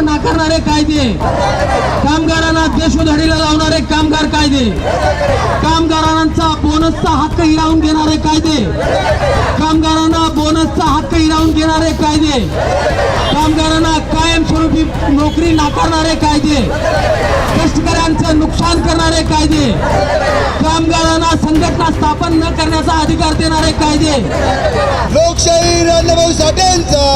नाकारणारे कायदे. कामगारांना देशोधडीला लावणारे कामगार कायदे. कामगारांचा बोनसचा हक्क हिरावून घेणारे कायदे. कामगारांना बोनसचा हक्क हिरावून घेणारे कायदे. कामगारांना कायमस्वरूपी नोकरी नाकारणारे कायदे. कष्टकऱ्यांचं नुकसान करणारे कायदे कामगारांना संघटना स्थापन न करण्याचा अधिकार देणारे कायदे. लोकशाही राजाभाऊ साठेंचा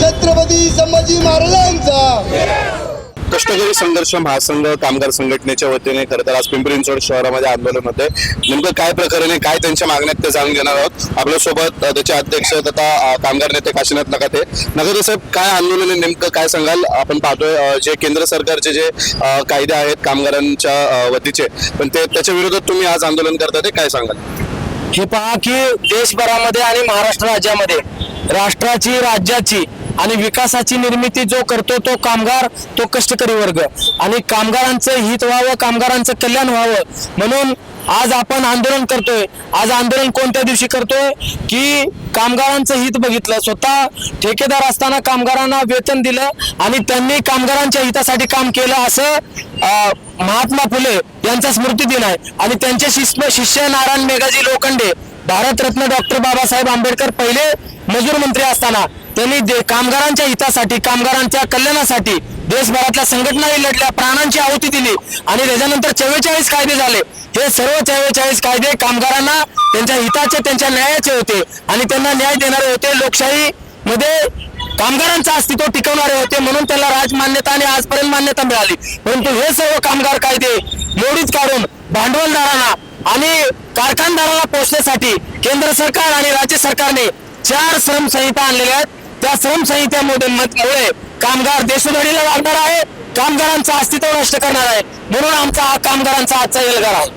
छत्रपती संभाजी महाराजांचा कष्टकरी संघर्ष महासंघ कामगार संघटनेच्या वतीने खरं तर आज पिंपरी चिंचवड शहरामध्ये आंदोलन होते नेमकं काय प्रकारे काय त्यांच्या मागण्या आहेत ते जाणून घेणार आहोत. आपल्यासोबत त्याचे अध्यक्ष तथा कामगार नेते काशीनाथ नकाते. नकाते साहेब काय आंदोलन आहे नेमकं काय सांगाल? आपण पाहतोय जे केंद्र सरकारचे जे कायदे आहेत कामगारांच्या वतीचे पण ते त्याच्या विरोधात तुम्ही आज आंदोलन करता ते काय सांगाल? हे पहा की देशभरामध्ये आणि महाराष्ट्र राज्यामध्ये राष्ट्राची राज्याची आणि विकासाची निर्मिती जो करतो तो कामगार तो कष्टकरी वर्ग. आणि कामगारांचं हित व्हावं कामगारांचं कल्याण व्हावं. म्हणून आज आपण आंदोलन करतोय. आज आंदोलन कोणत्या दिवशी करतोय? की कामगारांचं हित बघितलं. स्वतः ठेकेदार असताना कामगारांना वेतन दिलं आणि त्यांनी कामगारांच्या हितासाठी काम केलं असं महात्मा फुले यांचा स्मृती दिन आहे. आणि त्यांचे शिष्य शिष्य नारायण मेघाजी लोखंडे भारतरत्न डॉक्टर बाबासाहेब आंबेडकर पहिले मजूर मंत्री असताना त्यांनी दे- कामगारांच्या हितासाठी कामगारांच्या कल्याणासाठी देशभरातल्या संघटनाही लढल्या प्राणांची आहुती दिली आणि त्याच्यानंतर चव्वेचाळीस कायदे झाले. हे सर्व चव्वेचाळीस कायदे कामगारांना त्यांच्या हिताचे त्यांच्या न्यायाचे होते आणि त्यांना न्याय देणारे होते. लोकशाही मध्ये कामगारांचं अस्तित्व टिकवणारे होते म्हणून त्याला राजमान्यता आणि आजपर्यंत मान्यता मिळाली. परंतु हे सर्व कामगार कायदे मोडीत काढून भांडवलदारांना आणि कारखानदाराला पोचण्यासाठी केंद्र सरकार आणि राज्य सरकारने चार श्रम संहिता आणलेल्या आहेत. त्या श्रम संहितेमुळे मुळे कामगार देशोधडीला लागणार आहे. कामगारांचं अस्तित्व नष्ट करणार आहे. म्हणून आमचा हा कामगारांचा आजचा एल्गार आहे.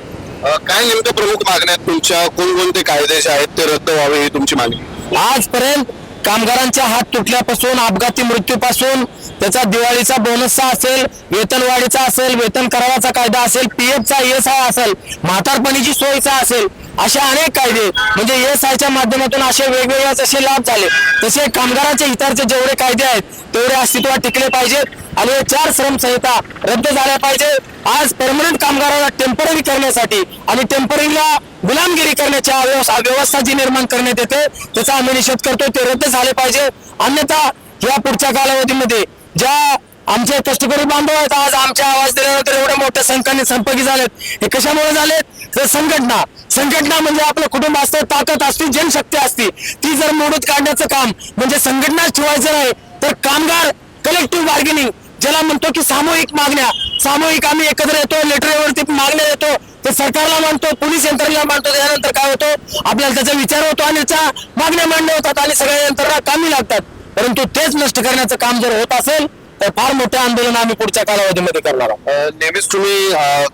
काय नेमक्या प्रमुख मागण्या आहेत तुमच्या? कोणकोणते कायदे जे आहेत ते रद्द व्हावे ही तुमची मागणी? आजपर्यंत कामगारांच्या हात तुटल्यापासून अपघाती मृत्यूपासून त्याचा दिवाळीचा बोनसचा असेल वेतनवाढीचा असेल वेतन कराराचा कायदा असेल पीएफचा एस आय असेल म्हातारपणीची सोयीचा असेल असे अनेक कायदे म्हणजे एस आयच्या माध्यमातून असे वेगवेगळे जसे लाभ झाले तसे कामगारांच्या हिताचे जेवढे कायदे आहेत तेवढे अस्तित्वात टिकले पाहिजेत आणि चार श्रम संहिता रद्द झाल्या पाहिजे. आज परमनंट कामगारांना टेंपररी करण्यासाठी आणि टेम्पररीला गुलामगिरी करण्याच्या व्यवस्था जी निर्माण करण्यात येते त्याचा आम्ही निषेध करतो ते रद्द झाले पाहिजे. अन्यथा या पुढच्या कालावधीमध्ये ज्या आमचे कष्टकरी बांधव आहेत. आज आमच्या आवाज दिल्यानंतर एवढ्या मोठ्या संख्येने संपर्की झालेत. हे कशामुळे झालेत? तर संघटना. संघटना म्हणजे आपलं कुटुंब असतं ताकद असते जनशक्ती असते. ती जर मोडूत काढण्याचं काम म्हणजे संघटना ठेवायचं नाही तर कामगार कलेक्टिव्ह बार्गेनिंग ज्याला म्हणतो की सामूहिक मागण्या. सामूहिक आम्ही एकत्र येतो लेटरवरती मागण्या येतो ते सरकारला मानतो पोलीस यंत्रणेला मानतो त्यानंतर काय होतो? आपल्याला त्याचा विचार होतो आणि त्याच्या मागण्या मांडण्या होतात आणि सगळ्या यंत्रणा कामी लागतात. परंतु तेच नष्ट करण्याचं काम जर होत असेल तर फार मोठे आंदोलन आम्ही पुढच्या कालावधीमध्ये करणार आहोत. नेहमीच तुम्ही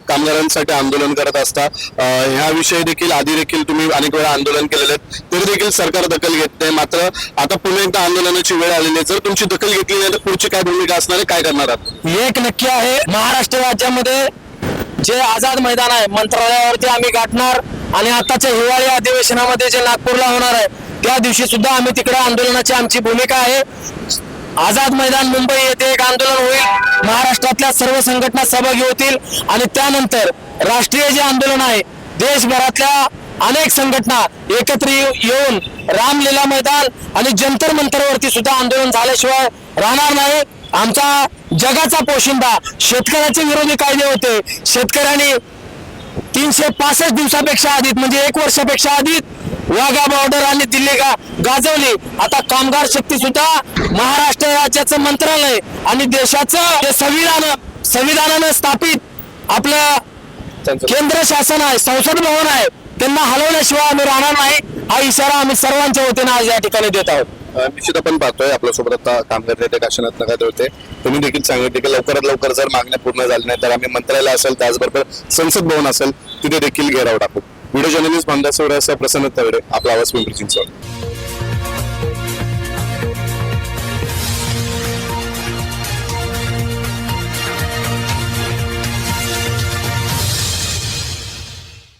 कामगारांसाठी आंदोलन करत असता. अ, ह्याविषयी देखील आधी देखील तुम्ही अनेक वेळा आंदोलन केलेले आहेत. तरी देखील सरकार दखल घेत नाही. मात्र आता पुन्हा एकदा आंदोलनाची वेळ आलेली आहे. जर तुमची दखल घेतली नाही तर पुढची काय भूमिका असणार आहे? काय करणार आहात? एक नक्की आहे महाराष्ट्र राज्यामध्ये जे आझाद मैदान आहे मंत्रालयावरती आम्ही गाठणार आणि आताच्या हिवाळी अधिवेशनामध्ये जे नागपूरला होणार आहे त्या दिवशी सुद्धा आम्ही तिकडे आंदोलनाची आमची भूमिका आहे. आझाद मैदान मुंबई येथे एक आंदोलन होईल. महाराष्ट्रातल्या सर्व संघटना सहभागी होतील. आणि त्यानंतर राष्ट्रीय जे आंदोलन आहे देशभरातल्या अनेक संघटना एकत्र येऊन रामलीला मैदान आणि जंतर मंतरवरती सुद्धा आंदोलन झाल्याशिवाय राहणार नाही. आमचा जगाचा पोशिंदा शेतकऱ्याचे विरोधी कायदे होते. शेतकऱ्यांनी तीनशे पासष्ट दिवसापेक्षा अधिक म्हणजे एक वर्षापेक्षा अधिक वाघा बॉर्डर आणि दिल्ली गा गाजवली. आता कामगार शक्ती सुद्धा महाराष्ट्र राज्याचं मंत्रालय आणि देशाचं जे संविधान संविधानानं स्थापित आपलं केंद्र शासन आहे संसद भवन आहे त्यांना हलवल्याशिवाय आम्ही राहणार नाही. हा इशारा आम्ही सर्वांच्या वतीने आज या ठिकाणी देत आहोत. निश्चित आपण पाहतोय आपल्यासोबत आता कामगार नेते काशीनाथ नगाते होते. तुम्ही देखील सांगितले की लवकरात लवकर जर मागण्या पूर्ण झाल्या नाही तर आम्ही मंत्रालय असेल त्याचबरोबर संसद भवन असेल तिथे देखील घेराव टाकू. व्हिडिओ जर्नलिस्ट बांधा प्रसन्न तवडे आपला आवाज पिंपरी चिंचवड